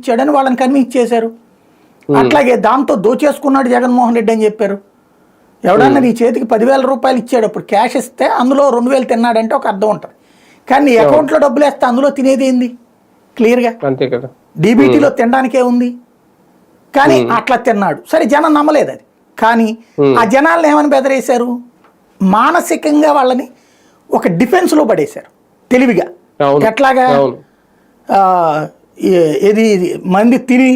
ఇచ్చాడని వాళ్ళని కన్విన్స్ చేశారు. అట్లాగే దాంతో దోచేసుకున్నాడు జగన్మోహన్ రెడ్డి అని చెప్పారు. ఎవడన్నా నీ చేతికి పదివేల రూపాయలు ఇచ్చాడు అప్పుడు క్యాష్ ఇస్తే అందులో రెండు వేలు తిన్నాడంటే ఒక అర్థం ఉంటుంది. కానీ నీ అకౌంట్లో డబ్బులు వేస్తే అందులో తినేది ఏంది? క్లియర్గా అంతే కదా. డీబీటీలో తినడానికే ఉంది. కానీ అట్లా తిన్నాడు. సరే జనం నమ్మలేదు అది. కానీ ఆ జనాలను ఏమని బెదరేశారు? మానసికంగా వాళ్ళని ఒక డిఫెన్స్లో పడేశారు. తెలివిగా. ఎట్లాగా? ఏది మంది తిని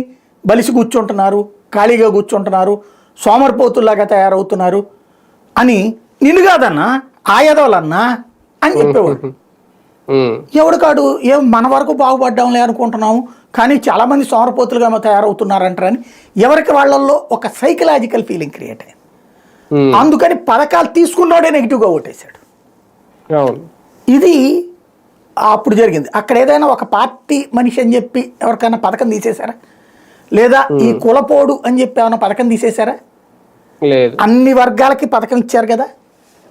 బలిసి కూర్చుంటున్నారు ఖాళీగా కూర్చుంటున్నారు సోమరిపోతుల్లాగా తయారవుతున్నారు అని నిన్ను కాదన్నా ఆయదోలన్నా అని చెప్పేవాడు. ఎవడు కాడు? ఏం మన వరకు బాగుపడ్డాంలే అనుకుంటున్నాము కానీ చాలామంది సోమరపోతులుగా తయారవుతున్నారంటారని ఎవరికి వాళ్ళల్లో ఒక సైకలాజికల్ ఫీలింగ్ క్రియేట్ అయింది అందుకని పథకాలు తీసుకున్నోడే నెగిటివ్గా ఓటేశాడు. ఇది అప్పుడు జరిగింది. అక్కడ ఏదైనా ఒక పార్టీ మనిషి అని చెప్పి ఎవరికైనా పథకం తీసేశారా? లేదా ఈ కులపోడు అని చెప్పి ఏమైనా పథకం తీసేశారా? లేదు. అన్ని వర్గాలకి పథకం ఇచ్చారు కదా?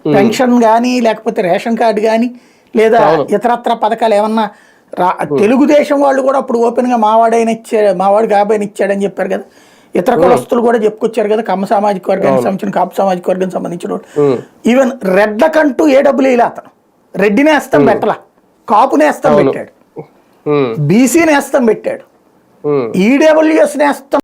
పెన్షన్ కానీ లేకపోతే రేషన్ కార్డు కానీ లేదా ఇతరత్ర పథకాలు ఏమన్నా రా తెలుగుదేశం వాళ్ళు కూడా అప్పుడు ఓపెన్గా మావాడైన ఇచ్చా మావాడు కాబోయిన ఇచ్చాడని చెప్పారు కదా? ఇతర కులస్తులు కూడా చెప్పుకొచ్చారు కదా కమ్మ సామాజిక వర్గానికి సంబంధించిన కాపు సామాజిక వర్గానికి సంబంధించిన ఈవెన్ రెడ్లకంటూ ఏ డబ్బులు వేయలే అతను. రెడ్డి నేస్తం పెట్టలా కాపు నేస్తం పెట్టాడు. బీసీ నేస్తం పెట్టాడు. ఈడబ్ల్యూఎస్ నేస్తం